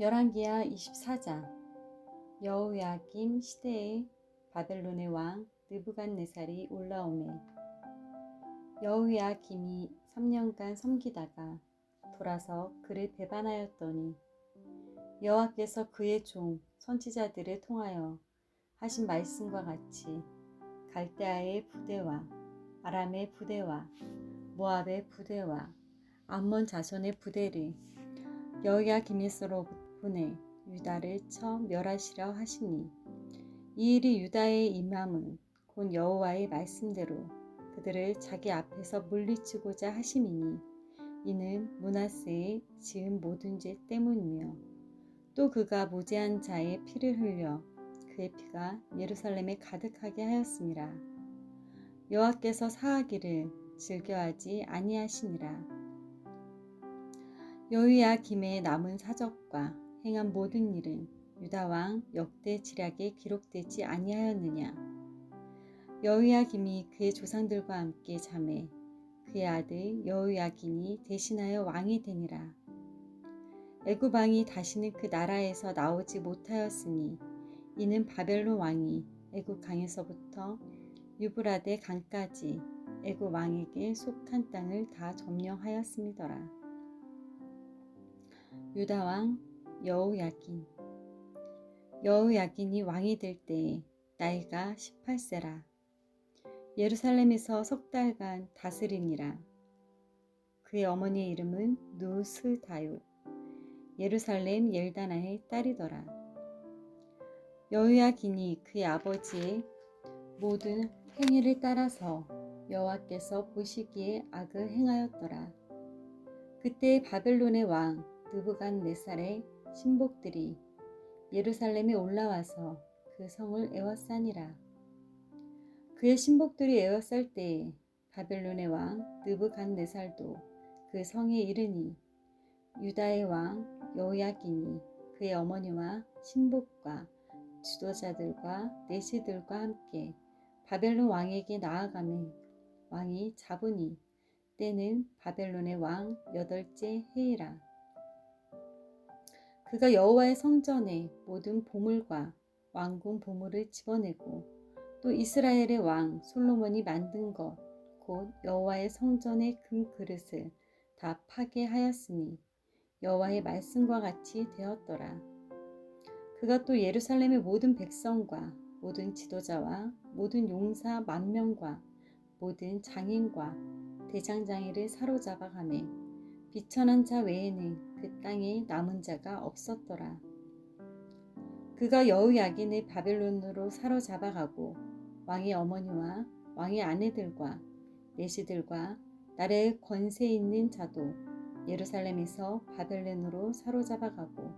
열왕기하 24장. 여호야김 시대에 바벨론의 왕 느부갓네살이 올라오매 여호야김이 3년간 섬기다가 돌아서 그를 배반하였더니 여호와께서 그의 종 선지자들을 통하여 하신 말씀과 같이 갈대아의 부대와 아람의 부대와 모압의 부대와 암몬 자손의 부대를 여호야 김에서로 보내 유다를 쳐 멸하시려 하시니 이 일이 유다의 임함은 곧 여호와의 말씀대로 그들을 자기 앞에서 물리치고자 하심이니 이는 문하세의 지은 모든 죄 때문이며 또 그가 무죄한 자의 피를 흘려 그의 피가 예루살렘에 가득하게 하였습니다. 여호와께서 사하기를 즐겨하지 아니하시니라. 여호야 김의 남은 사적과 행한 모든 일은 유다 왕 역대 지략에 기록되지 아니하였느냐 여호야 김이 그의 조상들과 함께 잠에 그의 아들 여호야긴이 대신하여 왕이 되니라 애굽 왕이 다시는 그 나라에서 나오지 못하였으니 이는 바벨론 왕이 애굽 강에서부터 유브라데 강까지 애굽 왕에게 속한 땅을 다 점령하였음이더라. 유다 왕 여우야긴. 여우야긴이 왕이 될 때에 나이가 18세라. 예루살렘에서 석 달간 다스리니라. 그의 어머니의 이름은 누스다요 예루살렘 옐다나의 딸이더라. 여우야긴이 그의 아버지의 모든 행위를 따라서 여호와께서 보시기에 악을 행하였더라. 그때 바벨론의 왕 느부갓네살의 신복들이 예루살렘에 올라와서 그 성을 에워싸니라. 그의 신복들이 에워쌀 때에 바벨론의 왕 느부갓네살도 그 성에 이르니 유다의 왕 여호야긴이 그의 어머니와 신복과 지도자들과 내시들과 함께 바벨론 왕에게 나아가매 왕이 잡으니 때는 바벨론의 왕 여덟째 해이라. 그가 여호와의 성전에 모든 보물과 왕궁 보물을 집어내고 또 이스라엘의 왕 솔로몬이 만든 것 곧 여호와의 성전의 금 그릇을 다 파괴하였으니 여호와의 말씀과 같이 되었더라. 그가 또 예루살렘의 모든 백성과 모든 지도자와 모든 용사 만 명과 모든 장인과 대장장이를 사로잡아 가매 비천한 자 외에는 그 땅에 남은 자가 없었더라. 그가 여우 야긴을 바벨론으로 사로잡아가고 왕의 어머니와 왕의 아내들과 내시들과 나라의 권세 있는 자도 예루살렘에서 바벨론으로 사로잡아가고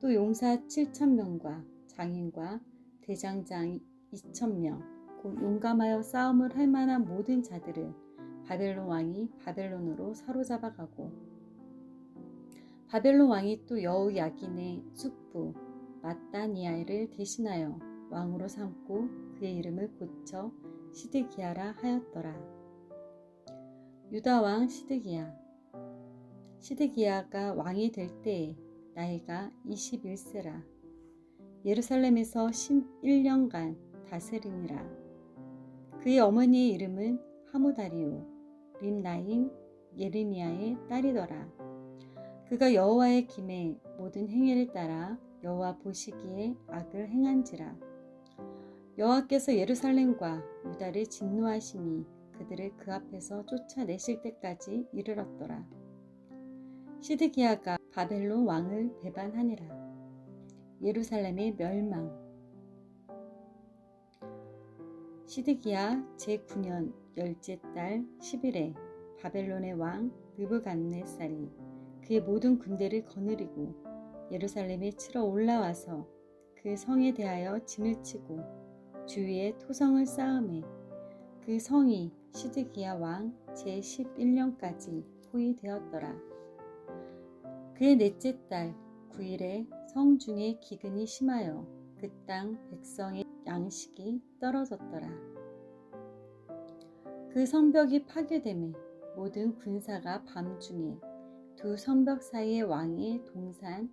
또 용사 7천 명과 장인과 대장장 2천 명, 곧 용감하여 싸움을 할 만한 모든 자들을 바벨론 왕이 바벨론으로 사로잡아가고 바벨론 왕이 또 여우 야긴의 숙부 마따니아를 대신하여 왕으로 삼고 그의 이름을 고쳐 시드기야라 하였더라. 유다 왕 시드기야. 시드기야가 왕이 될 때에 나이가 21세라. 예루살렘에서 11년간 다스리니라. 그의 어머니의 이름은 하무다리오 림나임 예르미야의 딸이더라. 그가 여호와의 김에 모든 행위를 따라 여호와 보시기에 악을 행한지라. 여호와께서 예루살렘과 유다를 진노하심이 그들을 그 앞에서 쫓아내실 때까지 이르렀더라. 시드기야가 바벨론 왕을 배반하니라. 예루살렘의 멸망. 시드기야 제9년 열째 달 10일에 바벨론의 왕 느부갓네살이 그의 모든 군대를 거느리고 예루살렘에 치러 올라와서 그 성에 대하여 진을 치고 주위에 토성을 쌓음에 그 성이 시드기야 왕 제11년까지 포위되었더라. 그의 넷째 달 9일에 성 중에 기근이 심하여 그 땅 백성의 양식이 떨어졌더라. 그 성벽이 파괴됨에 모든 군사가 밤중에 두 성벽 사이의 왕의 동산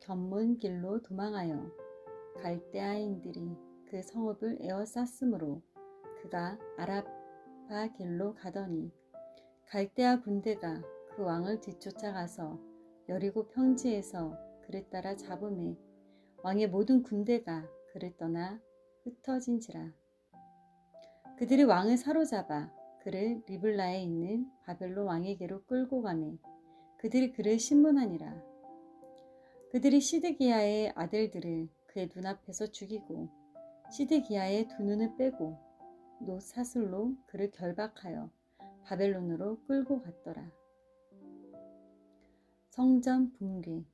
견문 길로 도망하여 갈대아인들이 그 성읍을 에워쌌으므로 그가 아라바 길로 가더니 갈대아 군대가 그 왕을 뒤쫓아가서 여리고 평지에서 그를 따라 잡음에 왕의 모든 군대가 그를 떠나 흩어진지라. 그들이 왕을 사로잡아 그를 리블라에 있는 바벨로 왕에게로 끌고 가매 그들이 그를 신문하니라. 그들이 시드기야의 아들들을 그의 눈앞에서 죽이고 시드기야의 두 눈을 빼고 노 사슬로 그를 결박하여 바벨론으로 끌고 갔더라. 성전 붕괴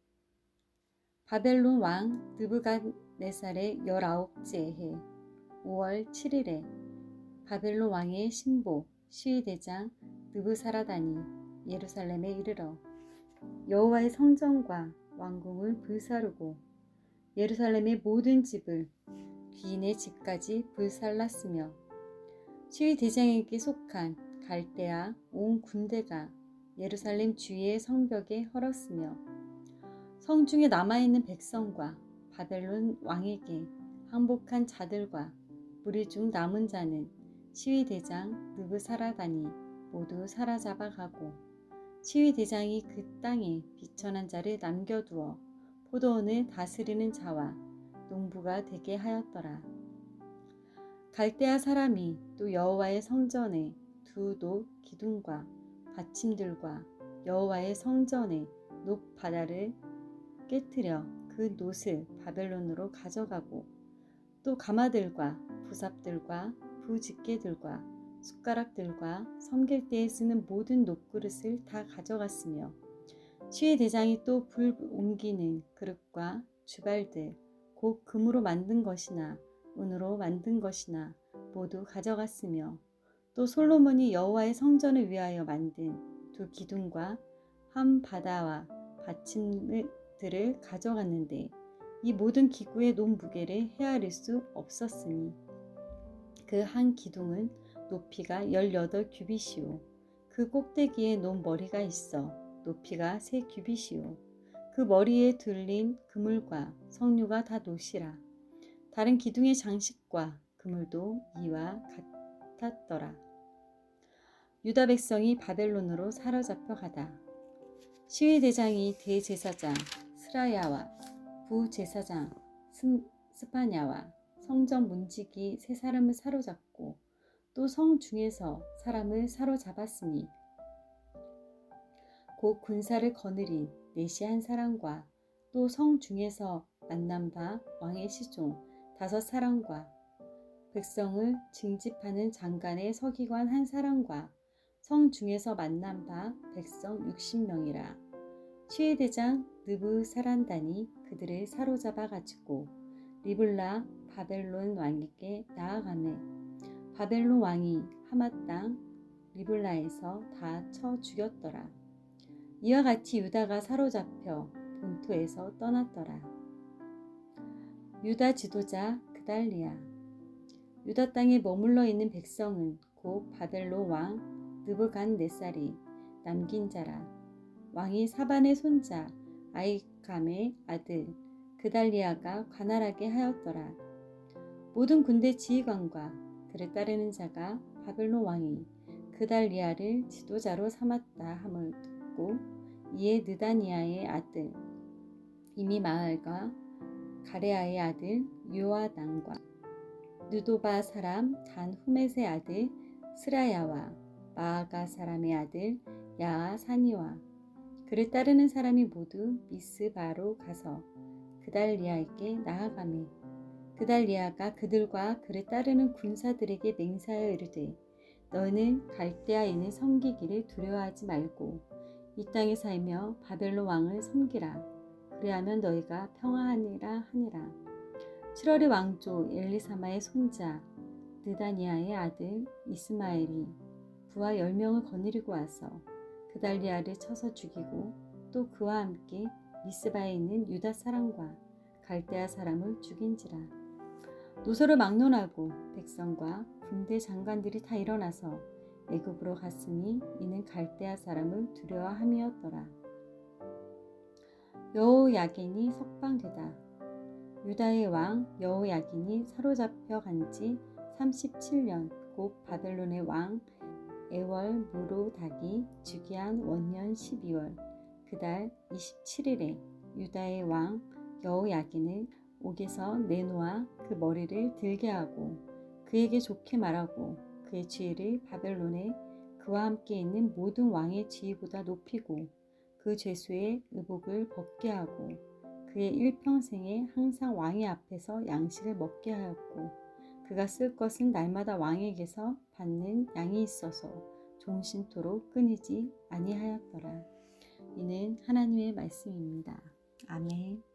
바벨론 왕 느부갓네살의 열아홉째 해 5월 7일에 바벨론 왕의 신보 시위대장 느부사라단이 예루살렘에 이르러 여호와의 성전과 왕궁을 불사르고 예루살렘의 모든 집을 귀인의 집까지 불살랐으며 시위대장에게 속한 갈대아 온 군대가 예루살렘 주위의 성벽에 헐었으며 성중에 남아있는 백성과 바벨론 왕에게 항복한 자들과 무리 중 남은 자는 시위대장 느부사라다니 모두 사로잡아 가고 시위대장이 그 땅에 비천한 자를 남겨두어 포도원을 다스리는 자와 농부가 되게 하였더라. 갈대아 사람이 또 여호와의 성전에 두도 기둥과 받침들과 여호와의 성전의 높 바다를 깨뜨려 그 놋을 바벨론으로 가져가고 또 가마들과 부삽들과 부집게들과 숟가락들과 섬길 때에 쓰는 모든 녹그릇을 다 가져갔으며 시위 대장이 또 불 옮기는 그릇과 주발들 곧 금으로 만든 것이나 은으로 만든 것이나 모두 가져갔으며 또 솔로몬이 여호와의 성전을 위하여 만든 두 기둥과 한 바다와 받침 들을 가져갔는데 이 모든 기구의 논 무게를 헤아릴 수 없었으니 그 한 기둥은 높이가 18 규빗이요. 그 꼭대기에 논 머리가 있어 높이가 3 규빗이요. 그 머리에 들린 그물과 석류가 다 노시라. 다른 기둥의 장식과 그물도 이와 같았더라. 유다 백성이 바벨론으로 사로잡혀 가다 시위 대장이 대제사장 스라야와 부제사장 스파냐와 성전 문지기 세 사람을 사로잡고 또 성 중에서 사람을 사로잡았으니 곧 군사를 거느린 네시 한 사람과 또 성 중에서 만난 바 왕의 시종 다섯 사람과 백성을 징집하는 장관의 서기관 한 사람과 성 중에서 만난 바 백성 60명이라 시위대장 느부사란단이 그들을 사로잡아 가지고 리블라 바벨론 왕에게 나아가매 바벨론 왕이 하마 땅 리블라에서 다 쳐 죽였더라. 이와 같이 유다가 사로잡혀 본토에서 떠났더라. 유다 지도자 그달리아 유다 땅에 머물러 있는 백성은 곧 바벨론 왕 느부갓네살이 남긴 자라. 왕이 사반의 손자 아이감의 아들 그달리아가 관할하게 하였더라. 모든 군대 지휘관과 그를 따르는 자가 바벨론 왕이 그달리아를 지도자로 삼았다 함을 듣고 이에 느다니아의 아들 이미 마을과 가레아의 아들 요아당과 느도바 사람 단 후메의 아들 스라야와 마아가 사람의 아들 야아사니와 그를 따르는 사람이 모두 미스바로 가서 그달리아에게 나아가매 그달리아가 그들과 그를 따르는 군사들에게 맹세하여 이르되 너는 갈대아인을 섬기기를 두려워하지 말고 이 땅에 살며 바벨로 왕을 섬기라. 그리하면 너희가 평화하니라 하니라. 7월의 왕조 엘리사마의 손자 느다니아의 아들 이스마엘이 부하 10명을 거느리고 와서 그달리아를 쳐서 죽이고 또 그와 함께 미스바에 있는 유다 사람과 갈대아 사람을 죽인지라. 노소를 막론하고 백성과 군대 장관들이 다 일어나서 애굽으로 갔으니 이는 갈대아 사람을 두려워함이었더라. 여호야긴이 석방되다. 유다의 왕 여호야긴이 사로잡혀 간지 37년 곧 바벨론의 왕 에월 무로닥이 즉위한 원년 12월 그달 27일에 유다의 왕 여호야긴을 옥에서 내놓아 그 머리를 들게 하고 그에게 좋게 말하고 그의 지위를 바벨론에 그와 함께 있는 모든 왕의 지위보다 높이고 그 죄수의 의복을 벗게 하고 그의 일평생에 항상 왕의 앞에서 양식을 먹게 하였고 그가 쓸 것은 날마다 왕에게서 받는 양이 있어서 종신토록 끊이지 아니하였더라. 이는 하나님의 말씀입니다. 아멘.